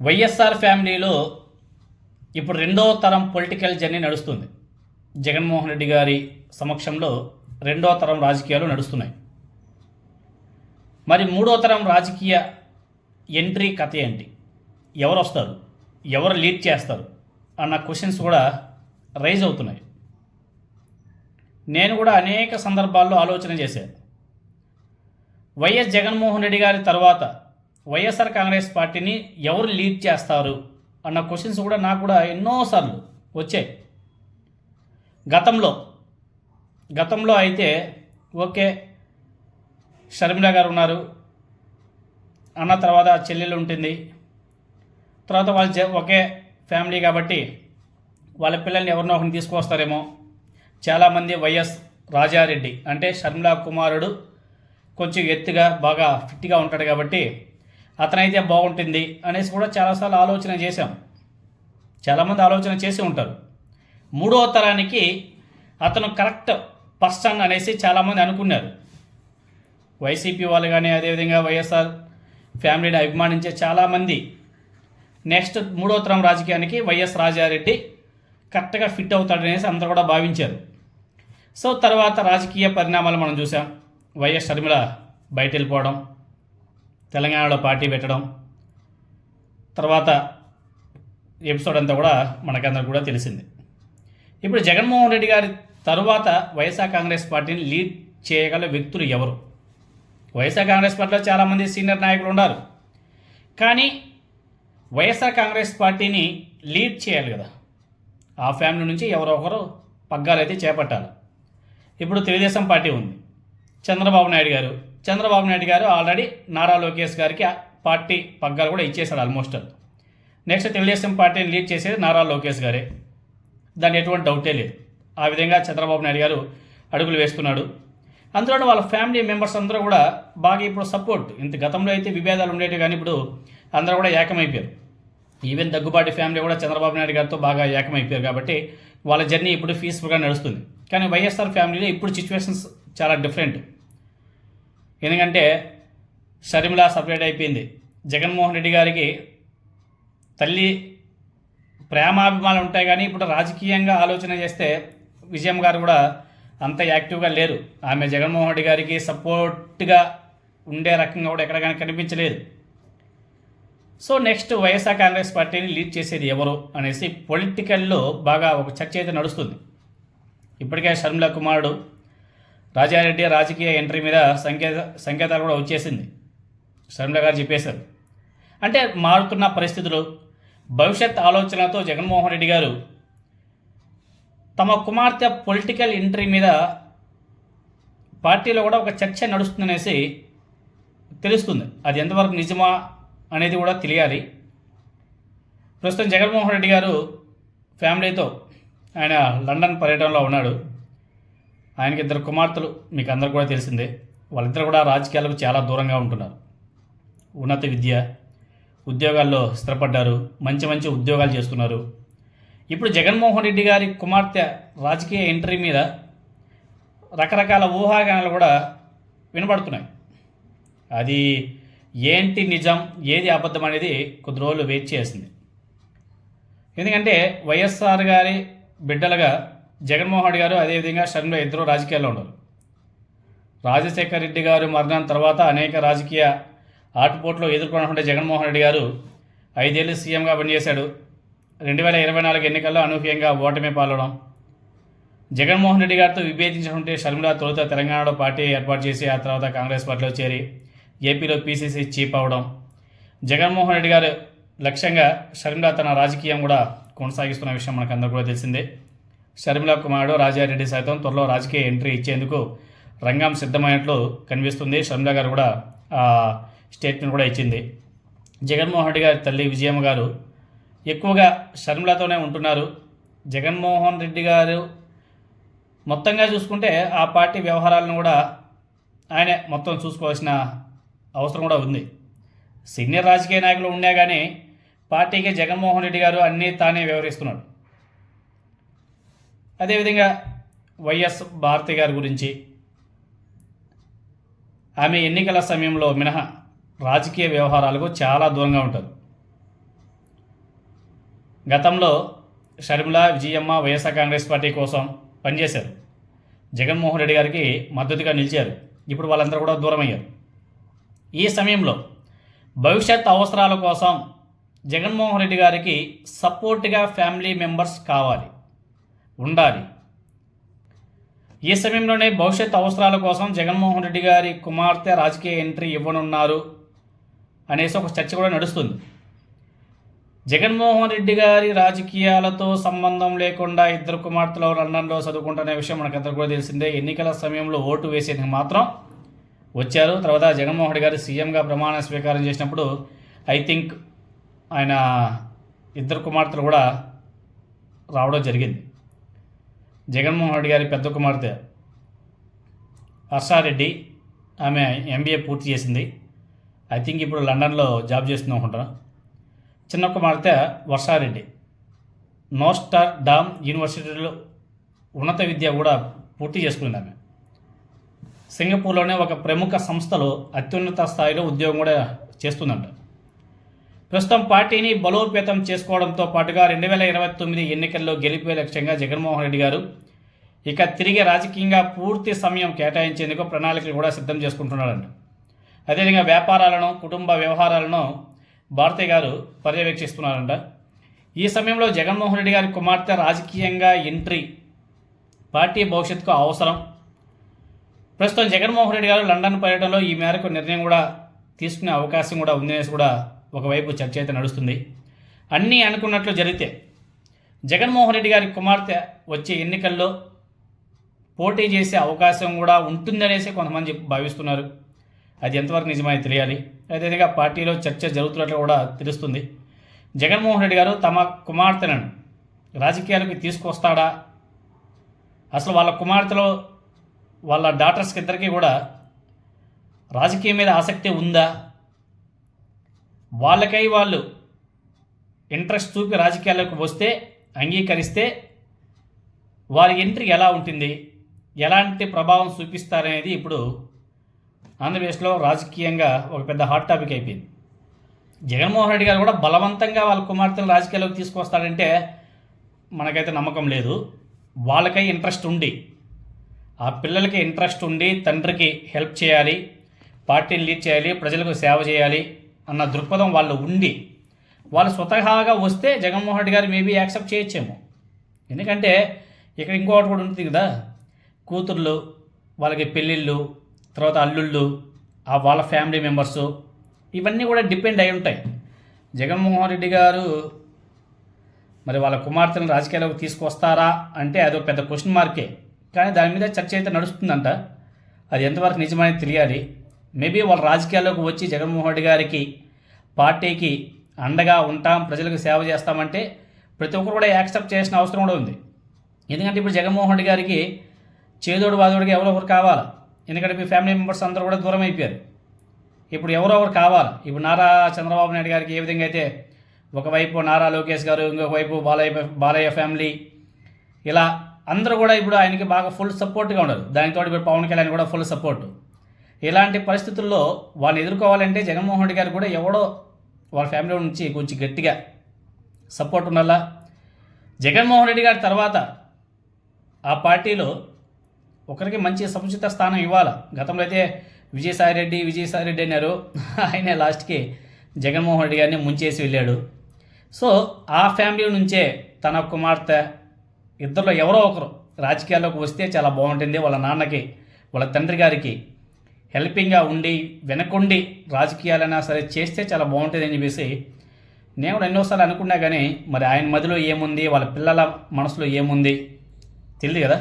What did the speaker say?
వైఎస్ఆర్ ఫ్యామిలీలో ఇప్పుడు రెండో తరం పొలిటికల్ జర్నీ నడుస్తుంది. జగన్మోహన్ రెడ్డి గారి సమక్షంలో రెండో తరం రాజకీయాలు నడుస్తున్నాయి. మరి మూడో తరం రాజకీయ ఎంట్రీ కథ ఏంటి? ఎవరు వస్తారు ఎవరు లీడ్ చేస్తారు? అన్న క్వశ్చన్స్ కూడా రైజ్ అవుతున్నాయి. నేను కూడా అనేక సందర్భాల్లో ఆలోచన చేశాను. వైఎస్ జగన్మోహన్ రెడ్డి గారి తర్వాత వైఎస్ఆర్ కాంగ్రెస్ పార్టీని ఎవరు లీడ్ చేస్తారు అన్న క్వశ్చన్స్ కూడా నాకు కూడా ఎన్నోసార్లు వచ్చాయి. గతంలో గతంలో అయితే ఓకే షర్మిల గారు ఉన్నారు. అన్న తర్వాత చెల్లెలు ఉంటుంది. తర్వాత వాళ్ళు ఒకే ఫ్యామిలీ కాబట్టి వాళ్ళ పిల్లల్ని ఎవరినో ఒకరిని తీసుకువస్తారేమో. చాలామంది వైఎస్ రాజారెడ్డి అంటే షర్మిల కుమారుడు కొంచెం ఎత్తుగా బాగా ఫిట్గా ఉంటాడు కాబట్టి అతనైతే బాగుంటుంది అనేసి కూడా చాలాసార్లు ఆలోచన చేశాం. చాలామంది ఆలోచన చేసి ఉంటారు. మూడో తరానికి అతను కరెక్ట్ పర్సన్ అనేసి చాలామంది అనుకున్నారు. వైసీపీ వాళ్ళు కానీ అదేవిధంగా వైఎస్ఆర్ ఫ్యామిలీని అభిమానించే చాలామంది నెక్స్ట్ మూడో తరం రాజకీయానికి వైఎస్ రాజారెడ్డి కరెక్ట్గా ఫిట్ అవుతాడనేసి అందరూ కూడా భావించారు. సో తర్వాత రాజకీయ పరిణామాలు మనం చూసాం. వైఎస్ షర్మిల బయట వెళ్ళిపోవడం తెలంగాణలో పార్టీ పెట్టడం తర్వాత ఎపిసోడ్ అంతా కూడా మనకందరికి కూడా తెలిసింది. ఇప్పుడు జగన్మోహన్ రెడ్డి గారి తరువాత వైఎస్ఆర్ కాంగ్రెస్ పార్టీని లీడ్ చేయగల వ్యక్తులు ఎవరు? వైఎస్ఆర్ కాంగ్రెస్ పార్టీలో చాలామంది సీనియర్ నాయకులు ఉన్నారు. కానీ వైఎస్ఆర్ కాంగ్రెస్ పార్టీని లీడ్ చేయాలి కదా. ఆ ఫ్యామిలీ నుంచి ఎవరో ఒకరు పగ్గాలైతే చేపట్టాలి. ఇప్పుడు తెలుగుదేశం పార్టీ ఉంది. చంద్రబాబు నాయుడు గారు చంద్రబాబు నాయుడు గారు ఆల్రెడీ నారా లోకేష్ గారికి ఆ పార్టీ పగ్గాలు కూడా ఇచ్చేశాడు ఆల్మోస్ట్. నెక్స్ట్ తెలుగుదేశం పార్టీని లీడ్ చేసేది నారా లోకేష్ గారే. దాని ఎటువంటి డౌటే లేదు. ఆ విధంగా చంద్రబాబు నాయుడు గారు అడుగులు వేస్తున్నాడు. అందులోనూ వాళ్ళ ఫ్యామిలీ మెంబర్స్ అందరూ కూడా బాగా ఇప్పుడు సపోర్ట్. ఇంత గతంలో అయితే విభేదాలు ఉండేవి కానీ ఇప్పుడు అందరూ కూడా ఏకమైపోయారు. ఈవెన్ దగ్గుబాటి ఫ్యామిలీ కూడా చంద్రబాబు నాయుడు గారితో బాగా ఏకమైపోయారు కాబట్టి వాళ్ళ జర్నీ ఇప్పుడు పీస్ఫుల్గా నడుస్తుంది. కానీ వైఎస్ఆర్ ఫ్యామిలీలో ఇప్పుడు సిచ్యువేషన్స్ చాలా డిఫరెంట్. ఎందుకంటే షర్మిల సపరేట్ అయిపోయింది. జగన్మోహన్ రెడ్డి గారికి తల్లి ప్రేమాభిమానాలు ఉంటాయి కానీ ఇప్పుడు రాజకీయంగా ఆలోచన చేస్తే విజయం గారు కూడా అంత యాక్టివ్గా లేరు. ఆమె జగన్మోహన్ రెడ్డి గారికి సపోర్ట్గా ఉండే రకంగా కూడా ఎక్కడ కానీ కనిపించలేదు. సో నెక్స్ట్ వైఎస్ఆర్ కాంగ్రెస్ పార్టీని లీడ్ చేసేది ఎవరు అనేసి పొలిటికల్లో బాగా ఒక చర్చ అయితే నడుస్తుంది. ఇప్పటికే షర్మిల కుమారుడు రాజారెడ్డి రాజకీయ ఎంట్రీ మీద సంకేత సంకేతాలు కూడా వచ్చేసింది. శర్మిల గారు చెప్పేశారు. అంటే మారుతున్న పరిస్థితులు భవిష్యత్ ఆలోచనలతో జగన్మోహన్ రెడ్డి గారు తమ కుమార్తె పొలిటికల్ ఎంట్రీ మీద పార్టీలో కూడా ఒక చర్చ నడుస్తుందనేసి తెలుస్తుంది. అది ఎంతవరకు నిజమా అనేది కూడా తెలియాలి. ప్రస్తుతం జగన్మోహన్ రెడ్డి గారు ఫ్యామిలీతో ఆయన లండన్ పర్యటనలో ఉన్నాడు. ఆయనకి ఇద్దరు కుమార్తెలు మీకు అందరు కూడా తెలిసిందే. వాళ్ళిద్దరు కూడా రాజకీయాలకు చాలా దూరంగా ఉంటున్నారు. ఉన్నత విద్య ఉద్యోగాల్లో స్థిరపడ్డారు మంచి మంచి ఉద్యోగాలు చేస్తున్నారు. ఇప్పుడు జగన్మోహన్ రెడ్డి గారి కుమార్తె రాజకీయ ఎంట్రీ మీద రకరకాల ఊహాగానాలు కూడా వినబడుతున్నాయి. అది ఏంటి నిజం ఏది అబద్ధం అనేది కొద్ది రోజులు వెయిట్ చేసింది ఎందుకంటే వైఎస్ఆర్ గారి బిడ్డలుగా జగన్మోహన్ రెడ్డి గారు అదేవిధంగా షర్మిల ఇద్దరు రాజకీయాల్లో ఉండరు రాజశేఖర్ రెడ్డి గారు మరణం తర్వాత అనేక రాజకీయ ఆటుపోట్లు ఎదుర్కొన్నటువంటి జగన్మోహన్ రెడ్డి గారు ఐదేళ్ళు సీఎంగా పనిచేశాడు. రెండు వేల ఇరవై నాలుగు ఎన్నికల్లో అనూహ్యంగా ఓటమి పాలవడం జగన్మోహన్ రెడ్డి గారితో విభేదించినటువంటి షర్మిల తొలుత తెలంగాణలో పార్టీ ఏర్పాటు చేసి ఆ తర్వాత కాంగ్రెస్ పార్టీలో చేరి ఏపీలో పీసీసీ చీఫ్ అవడం జగన్మోహన్ రెడ్డి గారు లక్ష్యంగా షర్మిల తన రాజకీయం కూడా కొనసాగిస్తున్న విషయం మనకు అందరూ కూడా తెలిసిందే. షర్మిల కుమారుడు రాజారెడ్డి సైతం త్వరలో రాజకీయ ఎంట్రీ ఇచ్చేందుకు రంగం సిద్ధమైనట్లు కనిపిస్తుంది. షర్మిల గారు కూడా ఆ స్టేట్మెంట్ కూడా ఇచ్చింది. జగన్మోహన్ రెడ్డి గారి తల్లి విజయమ్మ గారు ఎక్కువగా షర్మిలతోనే ఉంటున్నారు. జగన్మోహన్ రెడ్డి గారు మొత్తంగా చూసుకుంటే ఆ పార్టీ వ్యవహారాలను కూడా ఆయనే మొత్తం చూసుకోవాల్సిన అవసరం కూడా ఉంది. సీనియర్ రాజకీయ నాయకులు ఉన్నా కానీ పార్టీకి జగన్మోహన్ రెడ్డి గారు అన్నీ తానే వ్యవహరిస్తున్నాడు అదేవిధంగా వైఎస్ భారతి గారి గురించి ఆమె ఎన్నికల సమయంలో మినహా రాజకీయ వ్యవహారాలకు చాలా దూరంగా ఉంటారు గతంలో Sharmila Vijayamma YSR Congress party కోసం పనిచేశారు. జగన్మోహన్ రెడ్డి గారికి మద్దతుగా నిలిచారు. ఇప్పుడు వాళ్ళందరూ కూడా దూరం అయ్యారు ఈ సమయంలో భవిష్యత్ అవసరాల కోసం జగన్మోహన్ రెడ్డి గారికి సపోర్ట్గా ఫ్యామిలీ మెంబర్స్ కావాలి. ఉండాలి. ఈ సమయంలోనే భవిష్యత్ అవసరాల కోసం జగన్మోహన్ రెడ్డి గారి కుమార్తె రాజకీయ ఎంట్రీ ఇవ్వనున్నారు అనేసి ఒక చర్చ కూడా నడుస్తుంది. జగన్మోహన్ రెడ్డి గారి రాజకీయాలతో సంబంధం లేకుండా ఇద్దరు కుమార్తెలు లండన్లో చదువుకుంటున్న విషయం మనకందరూ కూడా తెలిసిందే. ఎన్నికల సమయంలో ఓటు వేసేందుకు మాత్రం వచ్చారు. తర్వాత జగన్మోహన్ రెడ్డి గారు సీఎంగా ప్రమాణ స్వీకారం చేసినప్పుడు ఐ థింక్ ఆయన ఇద్దరు కుమార్తెలు కూడా రావడం జరిగింది. జగన్మోహన్ రెడ్డి గారి పెద్ద కుమార్తె హర్షారెడ్డి ఆమె ఎంబీఏ పూర్తి చేసింది. ఐ థింక్ ఇప్పుడు లండన్లో జాబ్ చేస్తుంది అనుకుంటాను చిన్న కుమార్తె వర్షారెడ్డి. నోస్టార్ డామ్ యూనివర్సిటీలో ఉన్నత విద్య కూడా పూర్తి చేసుకుంది ఆమె. సింగపూర్లోనే ఒక ప్రముఖ సంస్థలో అత్యున్నత స్థాయిలో ఉద్యోగం కూడా చేస్తుందంట. ప్రస్తుతం పార్టీని బలోపేతం చేసుకోవడంతో పాటుగా రెండు వేల ఇరవై తొమ్మిది ఎన్నికల్లో గెలిపే లక్ష్యంగా జగన్మోహన్ రెడ్డి గారు ఇక తిరిగి రాజకీయంగా పూర్తి సమయం కేటాయించేందుకు ప్రణాళికలు కూడా సిద్ధం చేసుకుంటున్నారంట. అదేవిధంగా వ్యాపారాలను కుటుంబ వ్యవహారాలను భారతి గారు పర్యవేక్షిస్తున్నారంట. ఈ సమయంలో జగన్మోహన్ రెడ్డి గారి కుమార్తె రాజకీయంగా ఎంట్రీ పార్టీ భవిష్యత్తుకు అవసరం. ప్రస్తుతం జగన్మోహన్ రెడ్డి గారు లండన్ పర్యటనలో ఈ మేరకు నిర్ణయం కూడా తీసుకునే అవకాశం కూడా ఉందనేసి కూడా ఒకవైపు చర్చ అయితే నడుస్తుంది. అన్నీ అనుకున్నట్లు జరిగితే జగన్మోహన్ రెడ్డి గారి కుమార్తె వచ్చే ఎన్నికల్లో పోటీ చేసే అవకాశం కూడా ఉంటుందనేసి కొంతమంది భావిస్తున్నారు. అది ఎంతవరకు నిజమని తెలియాలి. అదేవిధంగా పార్టీలో చర్చ జరుగుతున్నట్లు కూడా తెలుస్తుంది. జగన్మోహన్ రెడ్డి గారు తమ కుమార్తెలను రాజకీయాలకు తీసుకొస్తాడా? అసలు వాళ్ళ కుమార్తెలో వాళ్ళ డాటర్స్కి ఇద్దరికీ కూడా రాజకీయం మీద ఆసక్తి ఉందా? వాళ్ళకై వాళ్ళు ఇంట్రెస్ట్ చూపి రాజకీయాల్లోకి వస్తే అంగీకరిస్తే వారి ఎంట్రీ ఎలా ఉంటుంది? ఎలాంటి ప్రభావం చూపిస్తారనేది ఇప్పుడు ఆంధ్రప్రదేశ్లో రాజకీయంగా ఒక పెద్ద హాట్ టాపిక్ అయిపోయింది. జగన్మోహన్ రెడ్డి గారు కూడా బలవంతంగా వాళ్ళ కుమార్తెలు రాజకీయాల్లోకి తీసుకొస్తాడంటే మనకైతే నమ్మకం లేదు. వాళ్ళకై ఇంట్రెస్ట్ ఉండి ఆ పిల్లలకి ఇంట్రెస్ట్ ఉండి తండ్రికి హెల్ప్ చేయాలి పార్టీని లీడ్ చేయాలి ప్రజలకు సేవ చేయాలి అన్న దృక్పథం వాళ్ళు ఉండి వాళ్ళు స్వతహాగా వస్తే జగన్మోహన్ రెడ్డి గారు మేబీ యాక్సెప్ట్ చేయొచ్చేమో. ఎందుకంటే ఇక్కడ ఇంకొకటి కూడా ఉంటుంది కదా కూతుర్లు వాళ్ళకి పెళ్ళిళ్ళు తర్వాత అల్లుళ్ళు ఆ వాళ్ళ ఫ్యామిలీ మెంబర్సు ఇవన్నీ కూడా డిపెండ్ అయి ఉంటాయి. జగన్మోహన్ రెడ్డి గారు మరి వాళ్ళ కుమార్తెను రాజకీయాల్లోకి తీసుకొస్తారా అంటే అదో పెద్ద క్వశ్చన్ మార్కే కానీ దాని మీద చర్చ అయితే నడుస్తుందంట. అది ఎంతవరకు నిజమని తెలియాలి. మేబీ వాళ్ళ రాజకీయాల్లోకి వచ్చి జగన్మోహన్ రెడ్డి గారికి పార్టీకి అండగా ఉంటాం ప్రజలకు సేవ చేస్తామంటే ప్రతి ఒక్కరు కూడా యాక్సెప్ట్ చేసిన అవసరం కూడా ఉంది. ఎందుకంటే ఇప్పుడు జగన్మోహన్ రెడ్డి గారికి చేదోడు వాదోడికి ఎవరో ఒకరు కావాలి? ఎందుకంటే మీ ఫ్యామిలీ మెంబర్స్ అందరూ కూడా దూరం అయిపోయారు. ఇప్పుడు ఎవరో ఒకరు కావాలి? ఇప్పుడు నారా చంద్రబాబు నాయుడు గారికి ఏ విధంగా అయితే ఒకవైపు నారా లోకేష్ గారు ఇంకొక వైపు బాలయ్య బాలయ్య ఫ్యామిలీ ఇలా అందరూ కూడా ఇప్పుడు ఆయనకి బాగా ఫుల్ సపోర్ట్గా ఉండదు దానితో ఇప్పుడు పవన్ కళ్యాణ్ కూడా ఫుల్ సపోర్ట్. ఇలాంటి పరిస్థితుల్లో వాళ్ళని ఎదుర్కోవాలంటే జగన్మోహన్ రెడ్డి గారు కూడా ఎవడో వాళ్ళ ఫ్యామిలీ నుంచి కొంచెం గట్టిగా సపోర్ట్ ఉండాలా? జగన్మోహన్ రెడ్డి గారి తర్వాత ఆ పార్టీలో ఒకరికి మంచి సముచిత స్థానం ఇవ్వాలి? గతంలో అయితే విజయసాయి రెడ్డి విజయసాయి రెడ్డి అన్నారు. ఆయనే లాస్ట్కి జగన్మోహన్ రెడ్డి గారిని ముంచేసి వెళ్ళాడు. సో ఆ ఫ్యామిలీ నుంచే తన కుమార్తె ఇద్దరిలో ఎవరో ఒకరు రాజకీయాల్లోకి వస్తే చాలా బాగుంటుంది. వాళ్ళ నాన్నకి వాళ్ళ తండ్రి గారికి హెల్పింగ్గా ఉండి వెనకుండి రాజకీయాలైనా సరే చేస్తే చాలా బాగుంటుంది అని చెప్పేసి నేను కూడా ఎన్నోసార్లు అనుకున్నా కానీ మరి ఆయన మదిలో ఏముంది? వాళ్ళ పిల్లల మనసులో ఏముంది? తెలియదు కదా?